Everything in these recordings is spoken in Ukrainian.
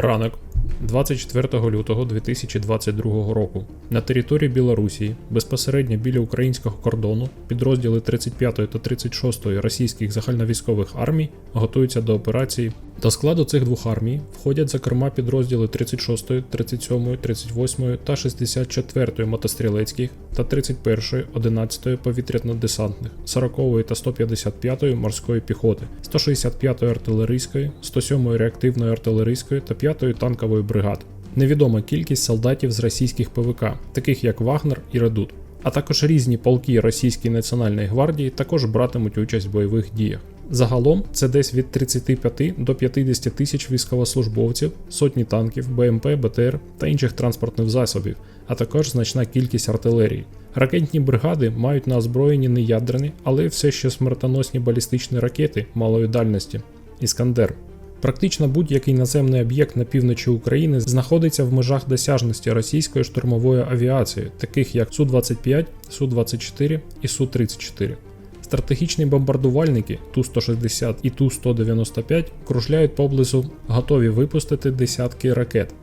Ранок 24 лютого 2022 року на території Білорусі, безпосередньо біля українського кордону, підрозділи 35-ї та 36-ї російських загальновійськових армій готуються до операції. До складу цих двох армій входять зокрема підрозділи 36-ї, 37-ї, 38-ї та 64-ї мотострілецьких та 31-ї, 11-ї повітряно-десантних, 40-ї та 155-ї морської піхоти, 165-ї артилерійської, 107-ї реактивної артилерійської та 5-ї танкової бригад. Невідома кількість солдатів з російських ПВК, таких як Вагнер і Редут. А також різні полки Російської національної гвардії також братимуть участь в бойових діях. Загалом це десь від 35 до 50 тисяч військовослужбовців, сотні танків, БМП, БТР та інших транспортних засобів, а також значна кількість артилерії. Ракетні бригади мають на озброєнні не ядерні, але все ще смертоносні балістичні ракети малої дальності Іскандер. Практично будь-який наземний об'єкт на півночі України знаходиться в межах досяжності російської штурмової авіації, таких як Су-25, Су-24 і Су-34. Стратегічні бомбардувальники Ту-160 і Ту-195 кружляють поблизу, готові випустити десятки ракет.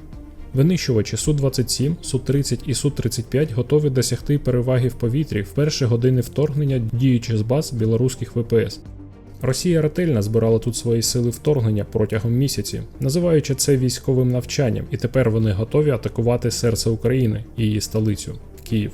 Винищувачі Су-27, Су-30 і Су-35 готові досягти переваги в повітрі в перші години вторгнення, діючи з баз білоруських ВПС. Росія ретельно збирала тут свої сили вторгнення протягом місяці, називаючи це військовим навчанням, і тепер вони готові атакувати серце України і її столицю Київ.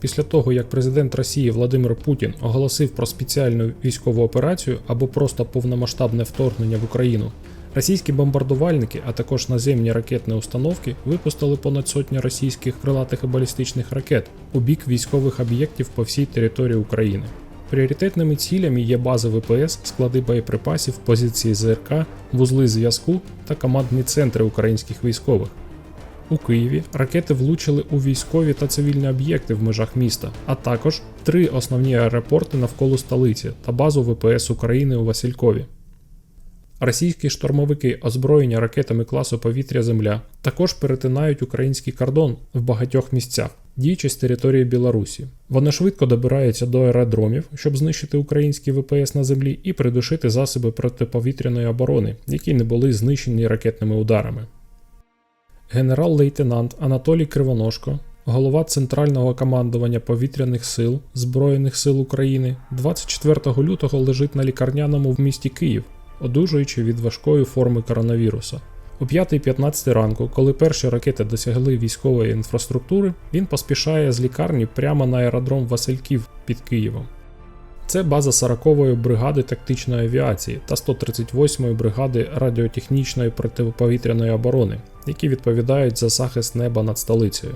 Після того, як президент Росії Владимир Путін оголосив про спеціальну військову операцію або просто повномасштабне вторгнення в Україну, російські бомбардувальники, а також наземні ракетні установки випустили понад сотню російських крилатих і балістичних ракет у бік військових об'єктів по всій території України. Пріоритетними цілями є бази ВПС, склади боєприпасів, позиції ЗРК, вузли зв'язку та командні центри українських військових. У Києві ракети влучили у військові та цивільні об'єкти в межах міста, а також три основні аеропорти навколо столиці та базу ВПС України у Василькові. Російські штурмовики, озброєні ракетами класу повітря-Земля, також перетинають український кордон в багатьох місцях, діючи з території Білорусі. Вони швидко добираються до аеродромів, щоб знищити українські ВПС на землі і придушити засоби протиповітряної оборони, які не були знищені ракетними ударами. Генерал-лейтенант Анатолій Кривоножко, голова Центрального командування повітряних сил Збройних сил України, 24 лютого лежить на лікарняному в місті Київ, одужуючи від важкої форми коронавіруса. О 5.15 ранку, коли перші ракети досягли військової інфраструктури, він поспішає з лікарні прямо на аеродром Васильків під Києвом. Це база 40-ї бригади тактичної авіації та 138-ї бригади радіотехнічної протиповітряної оборони, які відповідають за захист неба над столицею.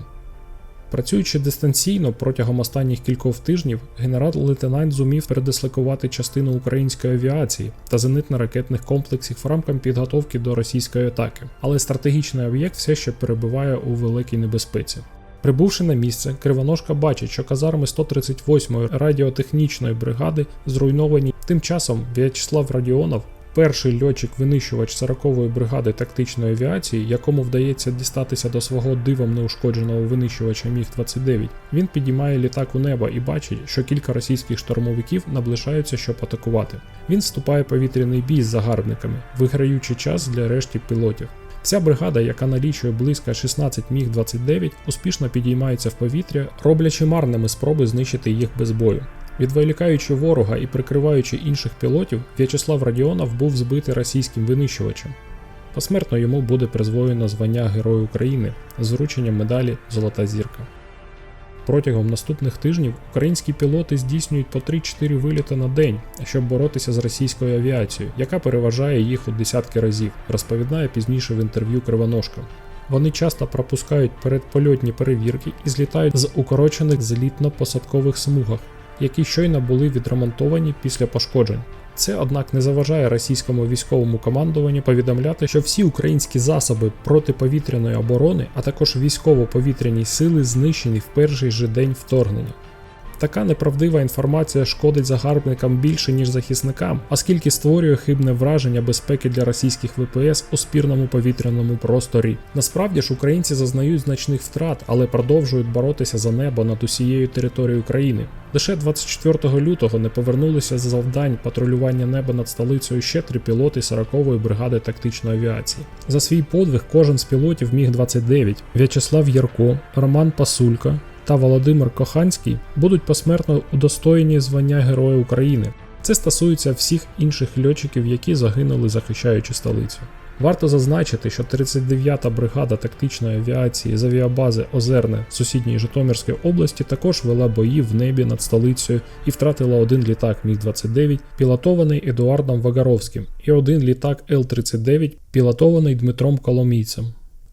Працюючи дистанційно протягом останніх кількох тижнів, генерал-лейтенант зумів передислокувати частину української авіації та зенитно-ракетних комплексів в рамках підготовки до російської атаки, але стратегічний об'єкт все ще перебуває у великій небезпеці. Прибувши на місце, Кривоножка бачить, що казарми 138-ї радіотехнічної бригади зруйновані. Тим часом В'ячеслав Радіонов, перший льотчик-винищувач 40-ї бригади тактичної авіації, якому вдається дістатися до свого дивом неушкодженого винищувача Міг-29, він підіймає літак у небо і бачить, що кілька російських штурмовиків наближаються, щоб атакувати. Він вступає в повітряний бій з загарбниками, виграючи час для решті пілотів. Ця бригада, яка налічує близько 16 Міг-29, успішно підіймається в повітря, роблячи марними спроби знищити їх без бою. Відволікаючи ворога і прикриваючи інших пілотів, В'ячеслав Радіонов був збитий російським винищувачем. Посмертно йому буде призвоєно звання Герой України з врученням медалі Золота зірка. Протягом наступних тижнів українські пілоти здійснюють по 3-4 виліти на день, щоб боротися з російською авіацією, яка переважає їх у десятки разів, розповідає пізніше в інтерв'ю Кривоножка. Вони часто пропускають передпольотні перевірки і злітають з укорочених злітно-посадкових смугах, які щойно були відремонтовані після пошкоджень. Це, однак, не заважає російському військовому командуванню повідомляти, що всі українські засоби протиповітряної оборони, а також військово-повітряні сили знищені в перший же день вторгнення. Така неправдива інформація шкодить загарбникам більше, ніж захисникам, оскільки створює хибне враження безпеки для російських ВПС у спірному повітряному просторі. Насправді ж українці зазнають значних втрат, але продовжують боротися за небо над усією територією країни. Лише 24 лютого не повернулися з завдань патрулювання неба над столицею ще три пілоти 40-ї бригади тактичної авіації. За свій подвиг кожен з пілотів міг 29 В'ячеслав Ярко, Роман Пасулька та Володимир Коханський будуть посмертно удостоєні звання Героя України. Це стосується всіх інших льотчиків, які загинули захищаючи столицю. Варто зазначити, що 39-та бригада тактичної авіації з авіабази Озерне сусідньої Житомирської області також вела бої в небі над столицею і втратила один літак Міг-29, пілотований Едуардом Вагаровським, і один літак Л-39, пілотований Дмитром Коломійцем.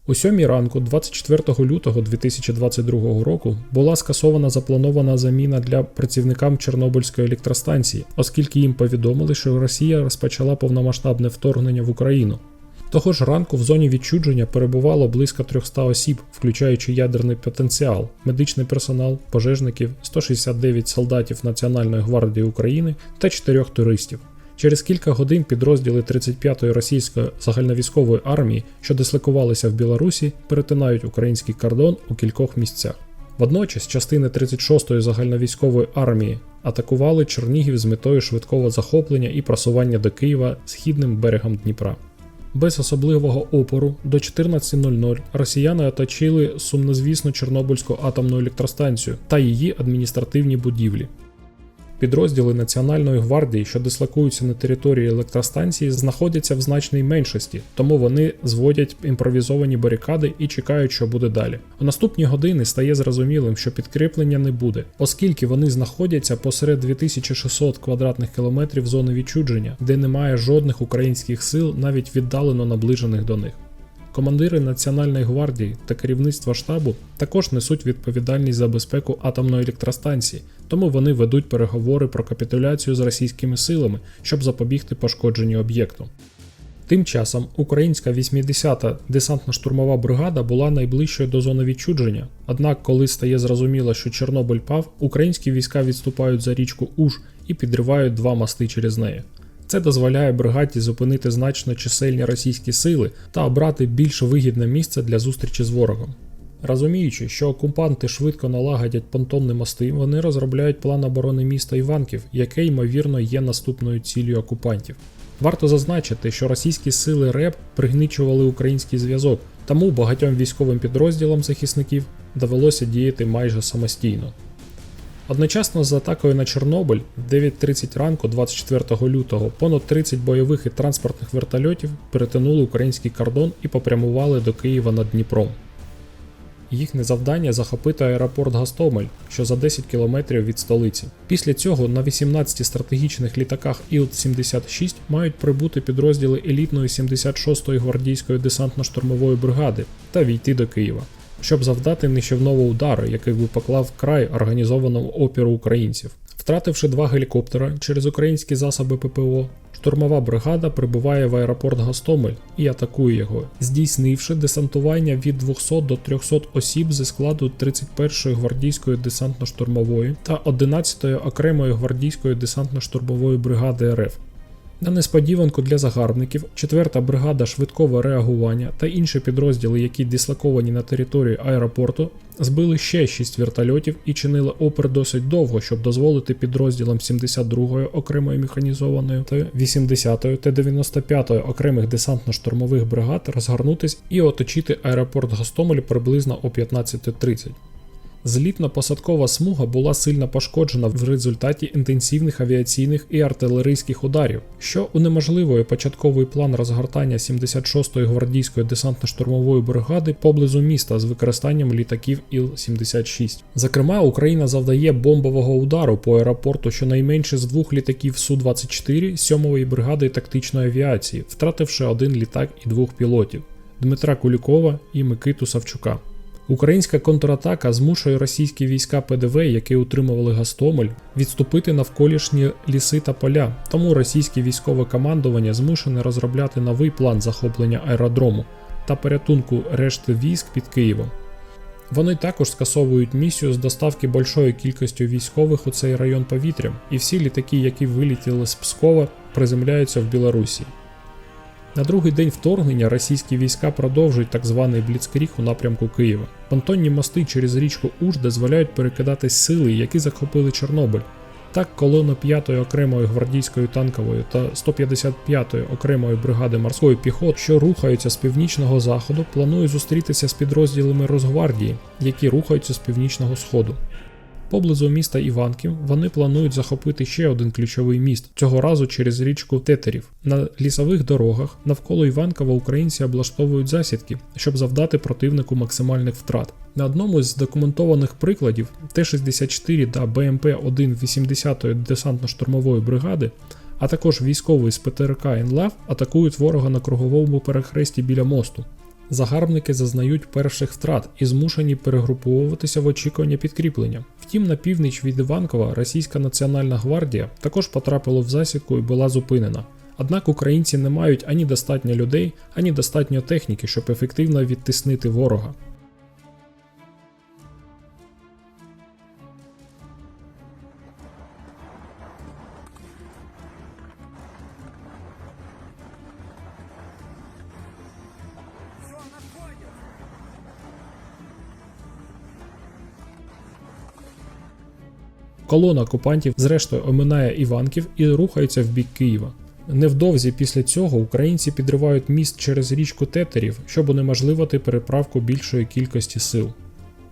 У сьомій ранку, 24 лютого 2022 року, була скасована запланована заміна для працівникам Чорнобильської електростанції, оскільки їм повідомили, що Росія розпочала повномасштабне вторгнення в Україну. Того ж ранку в зоні відчудження перебувало близько 300 осіб, включаючи ядерний потенціал, медичний персонал, пожежників, 169 солдатів Національної гвардії України та 4 туристів. Через кілька годин підрозділи 35-ї російської загальновійськової армії, що дислокувалися в Білорусі, перетинають український кордон у кількох місцях. Водночас частини 36-ї загальновійськової армії атакували Чернігів з метою швидкого захоплення і просування до Києва східним берегом Дніпра. Без особливого опору до 14.00 росіяни оточили сумнозвісну Чорнобильську атомну електростанцію та її адміністративні будівлі. Підрозділи Національної гвардії, що дислокуються на території електростанції, знаходяться в значній меншості, тому вони зводять імпровізовані барикади і чекають, що буде далі. У наступні години стає зрозумілим, що підкріплення не буде, оскільки вони знаходяться посеред 2600 квадратних кілометрів зони відчудження, де немає жодних українських сил, навіть віддалено наближених до них. Командири Національної гвардії та керівництво штабу також несуть відповідальність за безпеку атомної електростанції, тому вони ведуть переговори про капітуляцію з російськими силами, щоб запобігти пошкодженню об'єкту. Тим часом українська 80-та десантно-штурмова бригада була найближчою до зони відчудження. Однак, коли стає зрозуміло, що Чорнобиль пав, українські війська відступають за річку Уж і підривають два мости через неї. Це дозволяє бригаді зупинити значно чисельні російські сили та обрати більш вигідне місце для зустрічі з ворогом. Розуміючи, що окупанти швидко налагодять понтонні мости, вони розробляють план оборони міста Іванків, яке ймовірно є наступною ціллю окупантів. Варто зазначити, що російські сили РЕП пригнічували український зв'язок, тому багатьом військовим підрозділам захисників довелося діяти майже самостійно. Одночасно з атакою на Чорнобиль в 9.30 ранку 24 лютого понад 30 бойових і транспортних вертольотів перетинули український кордон і попрямували до Києва над Дніпром. Їхнє завдання захопити аеропорт Гастомель, що за 10 кілометрів від столиці. Після цього на 18 стратегічних літаках Іл-76 мають прибути підрозділи елітної 76-ї гвардійської десантно-штурмової бригади та війти до Києва щоб завдати нищівного удару, який би поклав край організованому опіру українців. Втративши два гелікоптера через українські засоби ППО, штурмова бригада прибуває в аеропорт Гостомель і атакує його, здійснивши десантування від 200 до 300 осіб зі складу 31-ї гвардійської десантно-штурмової та 11-ї окремої гвардійської десантно-штурмової бригади РФ. На несподіванку для загарбників, 4-та бригада швидкого реагування та інші підрозділи, які дислоковані на території аеропорту, збили ще 6 вертольотів і чинили опер досить довго, щоб дозволити підрозділам 72-ї окремої механізованої та 80-ї та 95-ї окремих десантно-штурмових бригад розгорнутись і оточити аеропорт Гостомель приблизно о 15.30. Злітно-посадкова смуга була сильно пошкоджена в результаті інтенсивних авіаційних і артилерійських ударів, що унеможливує початковий план розгортання 76-ї гвардійської десантно-штурмової бригади поблизу міста з використанням літаків Іл-76. Зокрема, Україна завдає бомбового удару по аеропорту щонайменше з двох літаків Су-24 7-ї бригади тактичної авіації, втративши один літак і двох пілотів Дмитра Кулікова і Микиту Савчука. Українська контратака змушує російські війська ПДВ, які утримували Гастомель, відступити навколишні ліси та поля. Тому російське військове командування змушене розробляти новий план захоплення аеродрому та порятунку решти військ під Києвом. Вони також скасовують місію з доставки большою кількістю військових у цей район повітрям, і всі літаки, які вилетіли з Пскова, приземляються в Білорусі. На другий день вторгнення російські війська продовжують так званий бліцкріг у напрямку Києва. Понтонні мости через річку Уж дозволяють перекидати сили, які захопили Чорнобиль. Так, колона 5-ї окремої гвардійської танкової та 155-ї окремої бригади морської піхоти, що рухаються з північного заходу, планують зустрітися з підрозділами Росгвардії, які рухаються з північного сходу. Поблизу міста Іванків вони планують захопити ще один ключовий міст, цього разу через річку Тетерів. На лісових дорогах навколо Іванкова українці облаштовують засідки, щоб завдати противнику максимальних втрат. На одному з документованих прикладів Т-64 та БМП-1 80-ї десантно-штурмової бригади, а також військовий з ПТРК «Енлав» атакують ворога на круговому перехресті біля мосту. Загарбники зазнають перших втрат і змушені перегруповуватися в очікування підкріплення. Втім, на північ від Іванкова Російська Національна гвардія також потрапила в засідку і була зупинена. Однак українці не мають ані достатньо людей, ані достатньо техніки, щоб ефективно відтиснити ворога. Колона окупантів зрештою оминає Іванків і рухається в бік Києва. Невдовзі після цього українці підривають міст через річку Тетерів, щоб унеможливити переправку більшої кількості сил.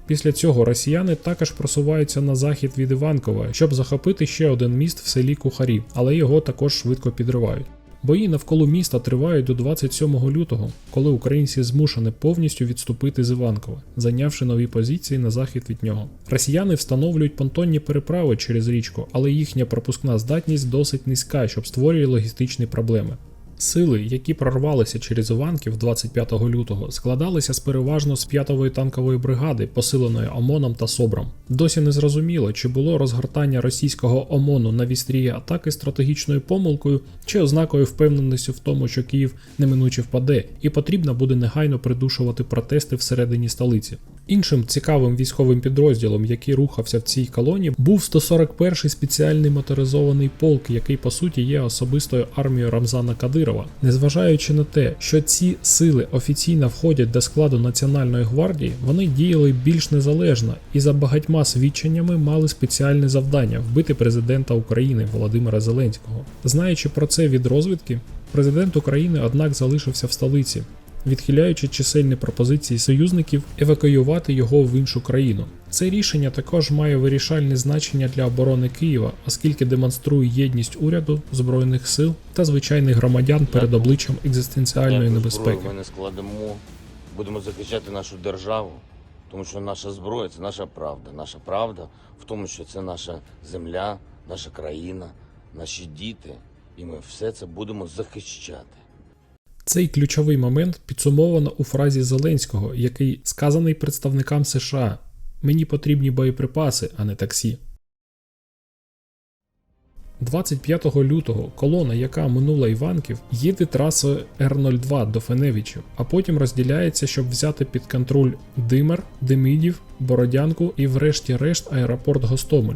Після цього росіяни також просуваються на захід від Іванкова, щоб захопити ще один міст в селі Кухарі, але його також швидко підривають. Бої навколо міста тривають до 27 лютого, коли українці змушені повністю відступити з Іванкова, зайнявши нові позиції на захід від нього. Росіяни встановлюють понтонні переправи через річку, але їхня пропускна здатність досить низька, щоб створює логістичні проблеми. Сили, які прорвалися через Іванків 25 лютого, складалися з переважно з 5-ї танкової бригади, посиленої ОМОНом та СОБРом. Досі не зрозуміло, чи було розгортання російського ОМОНу на вістрії атаки стратегічною помилкою чи ознакою впевненості в тому, що Київ неминуче впаде, і потрібно буде негайно придушувати протести всередині столиці. Іншим цікавим військовим підрозділом, який рухався в цій колоні, був 141-й спеціальний моторизований полк, який по суті є особистою армією Рамзана Кадирова. Незважаючи на те, що ці сили офіційно входять до складу Національної гвардії, вони діяли більш незалежно і за багатьма свідченнями мали спеціальне завдання вбити президента України Володимира Зеленського. Знаючи про це від розвідки, президент України однак залишився в столиці відхиляючи чисельні пропозиції союзників евакуювати його в іншу країну. Це рішення також має вирішальне значення для оборони Києва, оскільки демонструє єдність уряду, збройних сил та звичайних громадян перед обличчям екзистенціальної небезпеки. Ми не складемо, будемо захищати нашу державу, тому що наша зброя це наша правда. Наша правда в тому, що це наша земля, наша країна, наші діти, і ми все це будемо захищати. Цей ключовий момент підсумовано у фразі Зеленського, який сказаний представникам США: Мені потрібні боєприпаси, а не таксі. 25 лютого колона, яка минула Іванків, їде трасою Р-02 до Феневичів, а потім розділяється, щоб взяти під контроль Димер, Демидів, Бородянку і, врешті-решт, аеропорт Гостомель.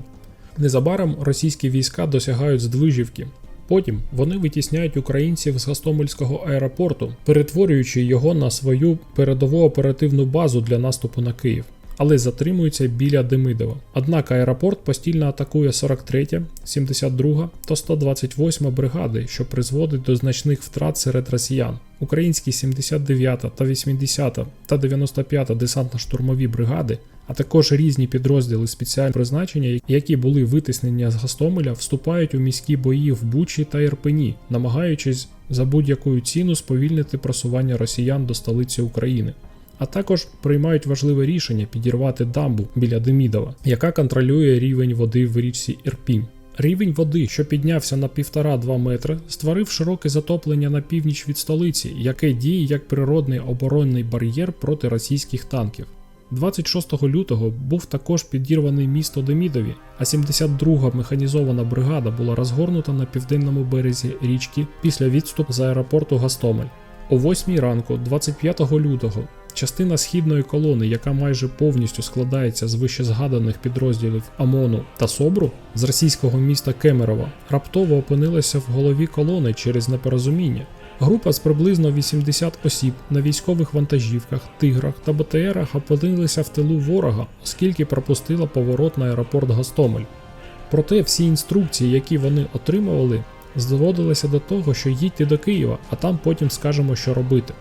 Незабаром російські війська досягають Здвижівки. Потім вони витісняють українців з Гостомельського аеропорту, перетворюючи його на свою передову оперативну базу для наступу на Київ, але затримуються біля Демидова. Однак аеропорт постійно атакує 43, 72 та 128 бригади, що призводить до значних втрат серед росіян. Українські 79 та 80 та 95 десантно-штурмові бригади а також різні підрозділи спеціального призначення, які були витиснені з Гостомеля, вступають у міські бої в Бучі та Ірпені, намагаючись за будь-яку ціну сповільнити просування росіян до столиці України. А також приймають важливе рішення підірвати дамбу біля Демідова, яка контролює рівень води в річці Ірпінь. Рівень води, що піднявся на 1,5-2 метри, створив широке затоплення на північ від столиці, яке діє як природний оборонний бар'єр проти російських танків. 26 лютого був також підірваний місто Демідові, а 72-га механізована бригада була розгорнута на південному березі річки після відступу з аеропорту Гастомель. О 8 ранку, 25 лютого, частина східної колони, яка майже повністю складається з вищезгаданих підрозділів ОМОНу та СОБРу з російського міста Кемерово, раптово опинилася в голові колони через непорозуміння. Група з приблизно 80 осіб на військових вантажівках, тиграх та БТРах опинилися в тилу ворога, оскільки пропустила поворот на аеропорт Гостомель. Проте всі інструкції, які вони отримували, зводилися до того, що їдьте до Києва, а там потім скажемо, що робити.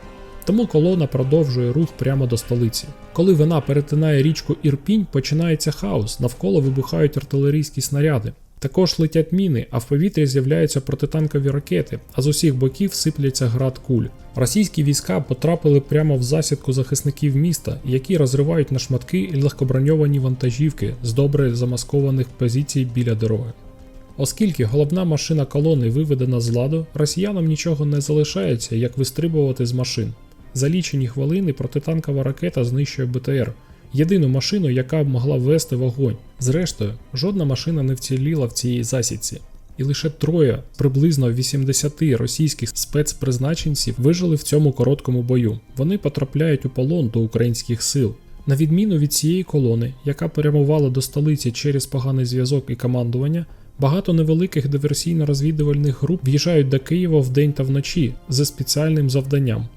Тому колона продовжує рух прямо до столиці. Коли вона перетинає річку Ірпінь, починається хаос, навколо вибухають артилерійські снаряди. Також летять міни, а в повітрі з'являються протитанкові ракети, а з усіх боків сипляться град куль. Російські війська потрапили прямо в засідку захисників міста, які розривають на шматки легкоброньовані вантажівки з добре замаскованих позицій біля дороги. Оскільки головна машина колони виведена з ладу, росіянам нічого не залишається, як вистрибувати з машин. За лічені хвилини протитанкова ракета знищує БТР, єдину машину, яка б могла вести вогонь. Зрештою, жодна машина не вціліла в цій засідці. І лише троє приблизно 80 російських спецпризначенців вижили в цьому короткому бою. Вони потрапляють у полон до українських сил. На відміну від цієї колони, яка перемувала до столиці через поганий зв'язок і командування, багато невеликих диверсійно-розвідувальних груп в'їжджають до Києва вдень та вночі за спеціальним завданням.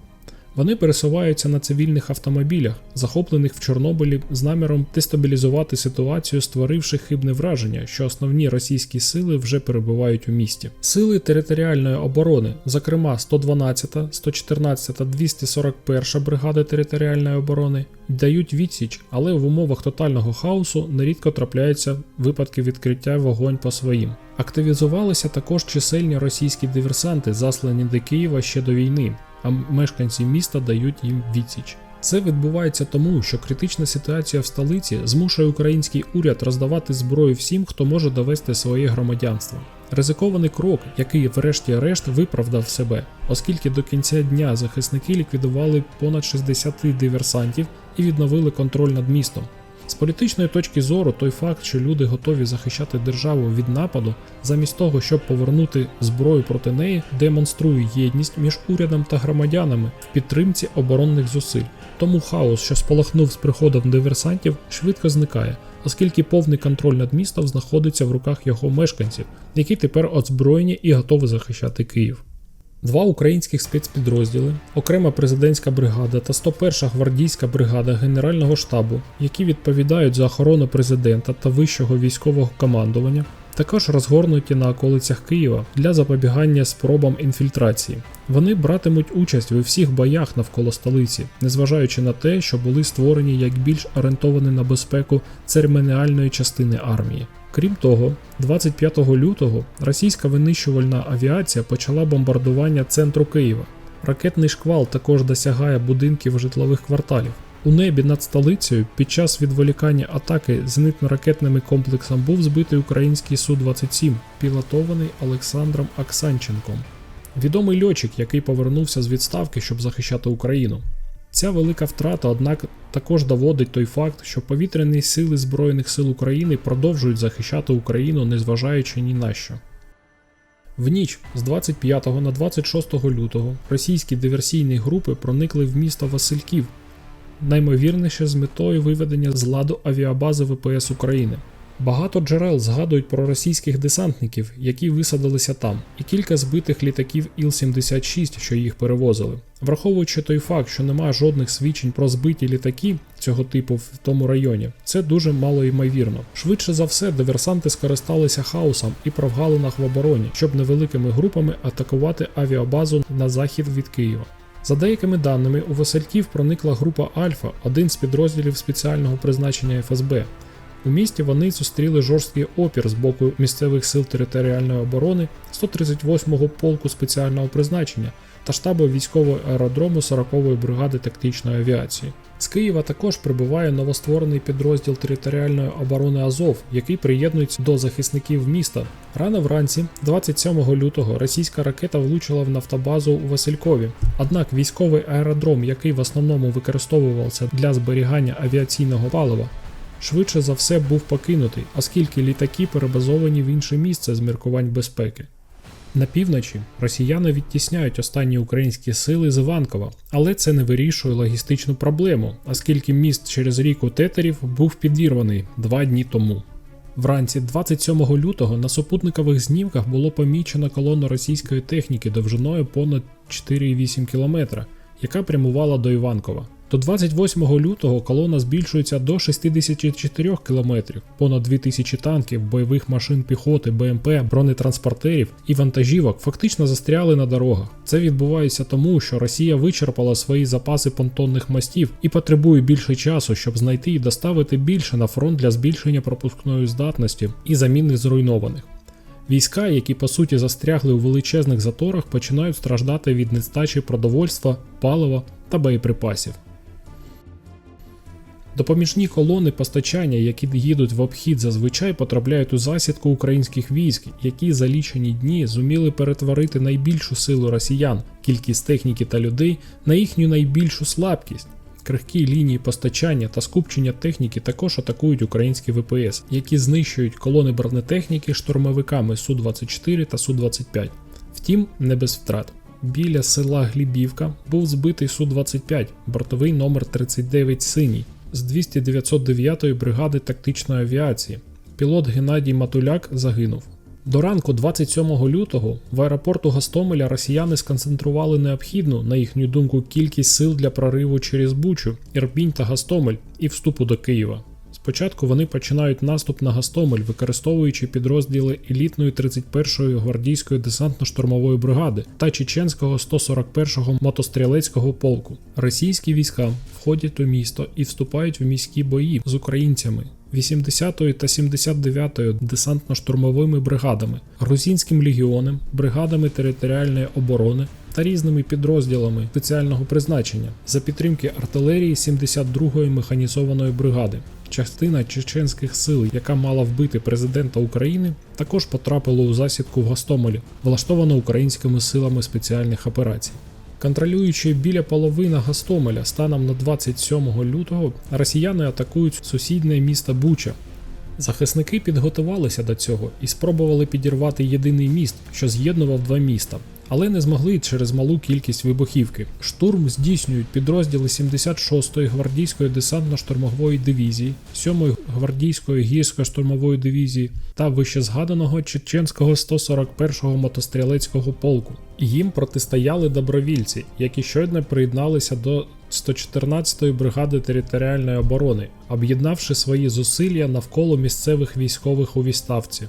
Вони пересуваються на цивільних автомобілях, захоплених в Чорнобилі з наміром дестабілізувати ситуацію, створивши хибне враження, що основні російські сили вже перебувають у місті. Сили територіальної оборони, зокрема 112, 114 та 241 бригади територіальної оборони, дають відсіч, але в умовах тотального хаосу нерідко трапляються випадки відкриття вогонь по своїм. Активізувалися також чисельні російські диверсанти, заслані до Києва ще до війни, а мешканці міста дають їм відсіч. Це відбувається тому, що критична ситуація в столиці змушує український уряд роздавати зброю всім, хто може довести своє громадянство. Ризикований крок, який, врешті-решт, виправдав себе, оскільки до кінця дня захисники ліквідували понад 60 диверсантів і відновили контроль над містом. З політичної точки зору, той факт, що люди готові захищати державу від нападу, замість того, щоб повернути зброю проти неї, демонструє єдність між урядом та громадянами в підтримці оборонних зусиль. Тому хаос, що спалахнув з приходом диверсантів, швидко зникає, оскільки повний контроль над містом знаходиться в руках його мешканців, які тепер озброєні і готові захищати Київ. Два українських спецпідрозділи, окрема президентська бригада та 101 гвардійська бригада Генерального штабу, які відповідають за охорону президента та вищого військового командування, також розгорнуті на околицях Києва для запобігання спробам інфільтрації. Вони братимуть участь у всіх боях навколо столиці, незважаючи на те, що були створені як більш орієнтовані на безпеку церемоніальної частини армії. Крім того, 25 лютого російська винищувальна авіація почала бомбардування центру Києва. Ракетний шквал також досягає будинків житлових кварталів. У небі над столицею під час відволікання атаки зенитно-ракетними комплексом був збитий український Су-27, пілотований Олександром Аксанченком. Відомий льотчик, який повернувся з відставки, щоб захищати Україну. Ця велика втрата, однак, також доводить той факт, що повітряні сили Збройних сил України продовжують захищати Україну, незважаючи ні на що. В ніч з 25 на 26 лютого російські диверсійні групи проникли в місто Васильків, наймовірніше з метою виведення з ладу авіабази ВПС України. Багато джерел згадують про російських десантників, які висадилися там, і кілька збитих літаків Іл-76, що їх перевозили. Враховуючи той факт, що немає жодних свідчень про збиті літаки цього типу в тому районі, це дуже мало ймовірно. Швидше за все, диверсанти скористалися хаосом і прогалинах в обороні, щоб невеликими групами атакувати авіабазу на захід від Києва. За деякими даними, у Васильків проникла група Альфа, один з підрозділів спеціального призначення ФСБ. У місті вони зустріли жорсткий опір з боку місцевих сил територіальної оборони 138-го полку спеціального призначення та штабу військового аеродрому 40-ї бригади тактичної авіації. З Києва також прибуває новостворений підрозділ територіальної оборони Азов, який приєднується до захисників міста. Рано вранці, 27 лютого, російська ракета влучила в нафтобазу у Василькові. Однак військовий аеродром, який в основному використовувався для зберігання авіаційного палива, швидше за все був покинутий, оскільки літаки перебазовані в інше місце з міркувань безпеки. На півночі росіяни відтісняють останні українські сили з Іванкова, але це не вирішує логістичну проблему, оскільки міст через ріку Тетерів був підірваний два дні тому. Вранці 27 лютого на супутникових знімках було помічено колону російської техніки довжиною понад 4,8 км, яка прямувала до Іванкова. До 28 лютого колона збільшується до 64 км, понад 2000 танків, бойових машин піхоти, БМП, бронетранспортерів і вантажівок фактично застряли на дорогах. Це відбувається тому, що Росія вичерпала свої запаси понтонних мостів і потребує більше часу, щоб знайти і доставити більше на фронт для збільшення пропускної здатності і заміни зруйнованих. Війська, які по суті застрягли у величезних заторах, починають страждати від нестачі продовольства, палива та боєприпасів. Допоміжні колони постачання, які їдуть в обхід, зазвичай потрапляють у засідку українських військ, які за лічені дні зуміли перетворити найбільшу силу росіян, кількість техніки та людей на їхню найбільшу слабкість. Крихкі лінії постачання та скупчення техніки також атакують українські ВПС, які знищують колони бронетехніки штурмовиками Су-24 та Су-25. Втім, не без втрат. Біля села Глібівка був збитий Су-25, бортовий номер 39 синій з 200-909 бригади тактичної авіації. Пілот Геннадій Матуляк загинув. До ранку 27 лютого в аеропорту Гостомеля росіяни сконцентрували необхідну, на їхню думку, кількість сил для прориву через Бучу, Ірпінь та Гостомель і вступу до Києва. Спочатку вони починають наступ на Гостомель, використовуючи підрозділи елітної 31-ї гвардійської десантно-штурмової бригади та чеченського 141-го мотострілецького полку. Російські війська входять у місто і вступають в міські бої з українцями. 80-ї та 79-ї десантно-штурмовими бригадами, грузинським легіоном, бригадами територіальної оборони та різними підрозділами спеціального призначення за підтримки артилерії 72-ї механізованої бригади. Частина чеченських сил, яка мала вбити президента України, також потрапила у засідку в Гостомелі, влаштовано українськими силами спеціальних операцій. Контролюючи біля половини Гостомеля станом на 27 лютого, росіяни атакують сусіднє місто Буча. Захисники підготувалися до цього і спробували підірвати єдиний міст, що з'єднував два міста, але не змогли через малу кількість вибухівки. Штурм здійснюють підрозділи 76-ї гвардійської десантно-штурмової дивізії, 7-ї гвардійської гірсько-штурмової дивізії та вищезгаданого чеченського 141-го мотострілецького полку. Їм протистояли добровільці, які щойно приєдналися до 114-ї бригади територіальної оборони, об'єднавши свої зусилля навколо місцевих військових у відставці.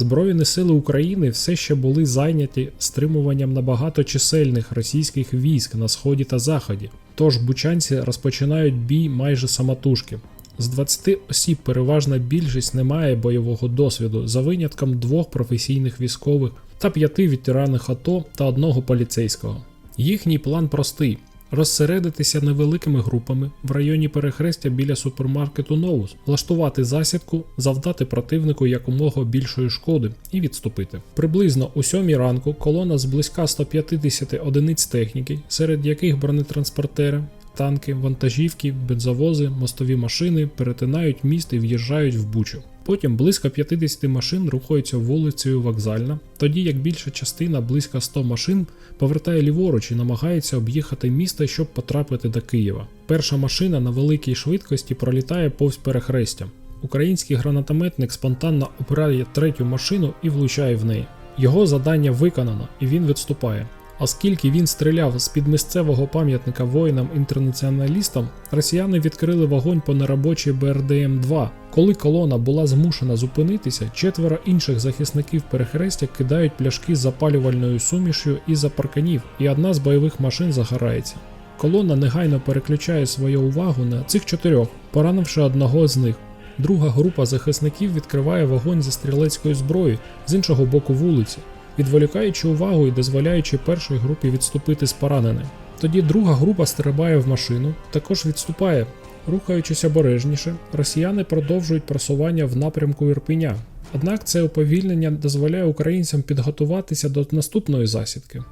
Збройні сили України все ще були зайняті стримуванням набагато чисельних російських військ на сході та заході. Тож бучанці розпочинають бій майже самотужки. З 20 осіб переважна більшість не має бойового досвіду за винятком двох професійних військових та п'яти ветеранів АТО та одного поліцейського. Їхній план простий: розсередитися невеликими групами в районі перехрестя біля супермаркету Новус, влаштувати засідку, завдати противнику якомога більшої шкоди і відступити. Приблизно у сьомій ранку колона з близька 150 одиниць техніки, серед яких бронетранспортери, танки, вантажівки, бензовози, мостові машини перетинають міст і в'їжджають в Бучу. Потім близько 50 машин рухаються вулицею Вокзальна, тоді як більша частина, близько 100 машин, повертає ліворуч і намагається об'їхати місто, щоб потрапити до Києва. Перша машина на великій швидкості пролітає повз перехрестя. Український гранатометник спонтанно опирає третю машину і влучає в неї. Його завдання виконано, і він відступає. Оскільки він стріляв з під місцевого пам'ятника воїнам-інтернаціоналістам, росіяни відкрили вогонь по неробочій БРДМ-2. Коли колона була змушена зупинитися, четверо інших захисників перехрестя кидають пляшки з запалювальною сумішю із парканів, і одна з бойових машин загорається. Колона негайно переключає свою увагу на цих чотирьох, поранивши одного з них. Друга група захисників відкриває вогонь зі стрілецької зброї з іншого боку вулиці відволікаючи увагу і дозволяючи першій групі відступити з пораненим. Тоді друга група стрибає в машину, також відступає. Рухаючись обережніше, росіяни продовжують просування в напрямку Ірпеня. Однак це уповільнення дозволяє українцям підготуватися до наступної засідки.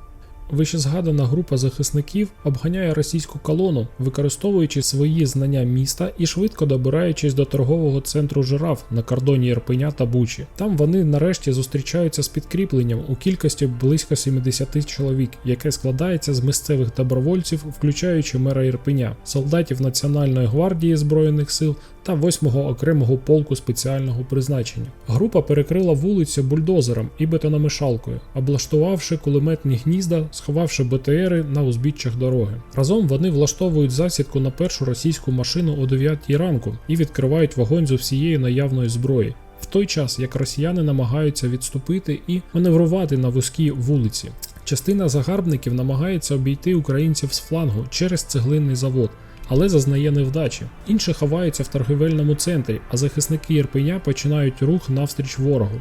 Вищезгадана група захисників обганяє російську колону, використовуючи свої знання міста і швидко добираючись до торгового центру жираф на кордоні Ірпеня та Бучі. Там вони нарешті зустрічаються з підкріпленням у кількості близько 70 чоловік, яке складається з місцевих добровольців, включаючи мера Ірпеня, солдатів Національної гвардії збройних сил та 8-го окремого полку спеціального призначення. Група перекрила вулицю бульдозером і бетономішалкою, облаштувавши кулеметні гнізда, сховавши БТРи на узбіччях дороги. Разом вони влаштовують засідку на першу російську машину о 9 ранку і відкривають вогонь з усієї наявної зброї. В той час як росіяни намагаються відступити і маневрувати на вузькій вулиці. Частина загарбників намагається обійти українців з флангу через цеглинний завод, але зазнає невдачі. Інші ховаються в торгівельному центрі, а захисники Ірпеня починають рух навстріч ворогу.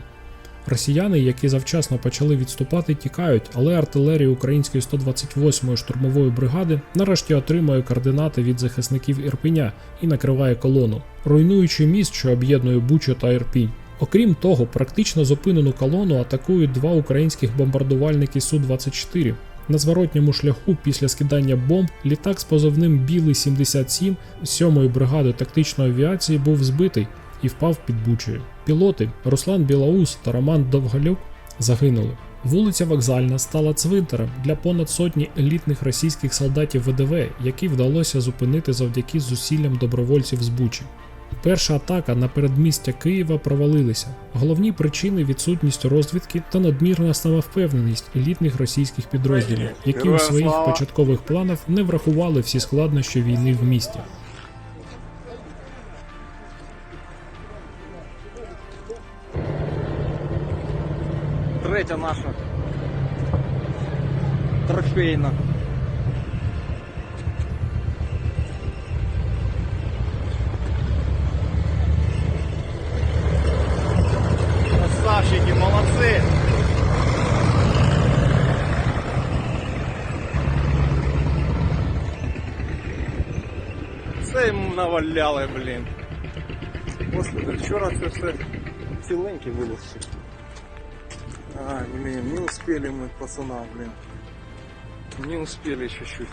Росіяни, які завчасно почали відступати, тікають, але артилерія української 128-ї штурмової бригади нарешті отримує координати від захисників Ірпеня і накриває колону, руйнуючи міст, що об'єднує Бучу та Ірпінь. Окрім того, практично зупинену колону атакують два українських бомбардувальники Су-24. На зворотньому шляху після скидання бомб літак з позовним Білий 77 7-ї бригади тактичної авіації був збитий і впав під Бучею. Пілоти Руслан Білоус та Роман Довгалюк загинули. Вулиця Вокзальна стала цвинтарем для понад сотні елітних російських солдатів ВДВ, які вдалося зупинити завдяки зусиллям добровольців з Бучі. Перша атака на передмістя Києва провалилися. Головні причини відсутність розвідки та надмірна самовпевненість елітних російських підрозділів, які у своїх початкових планах не врахували всі складнощі війни в місті. Третя наша. Трофейна. Красавчики, молодцы! Це йому наваляли, блін. Господи, вчора це все ціленьке вилазить. А, блин, не успели мы пацана, блин. Не успели чуть-чуть.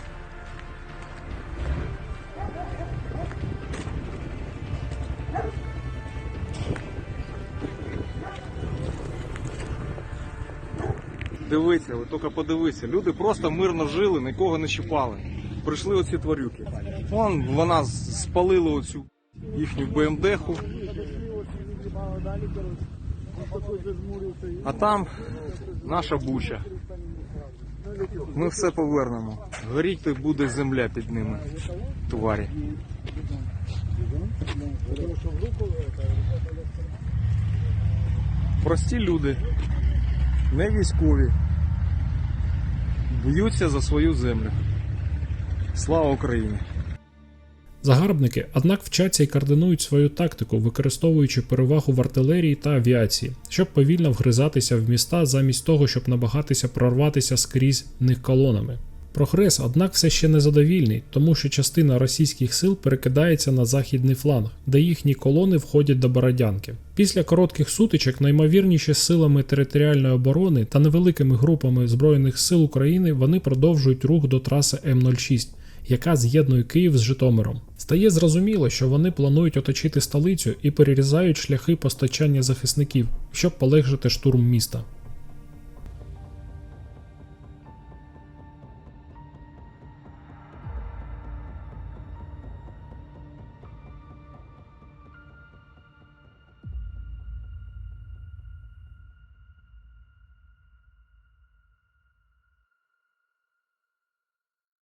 Дивіться, ви тільки подивіться. Люди просто мирно жили, нікого не чіпали. Прийшли оці тварюки. Вон вона спалила оцю їхню БМДху. А там наша буча. Ми все повернемо. Горіти буде земля під ними. Тварі. Прості люди, не військові, б'ються за свою землю. Слава Україні! Загарбники, однак, вчаться і координують свою тактику, використовуючи перевагу в артилерії та авіації, щоб повільно вгризатися в міста замість того, щоб намагатися прорватися скрізь них колонами. Прогрес, однак, все ще незадовільний, тому що частина російських сил перекидається на західний фланг, де їхні колони входять до Бородянки. Після коротких сутичок, наймовірніше силами територіальної оборони та невеликими групами Збройних сил України вони продовжують рух до траси М06 яка з'єднує Київ з Житомиром. Стає зрозуміло, що вони планують оточити столицю і перерізають шляхи постачання захисників, щоб полегшити штурм міста.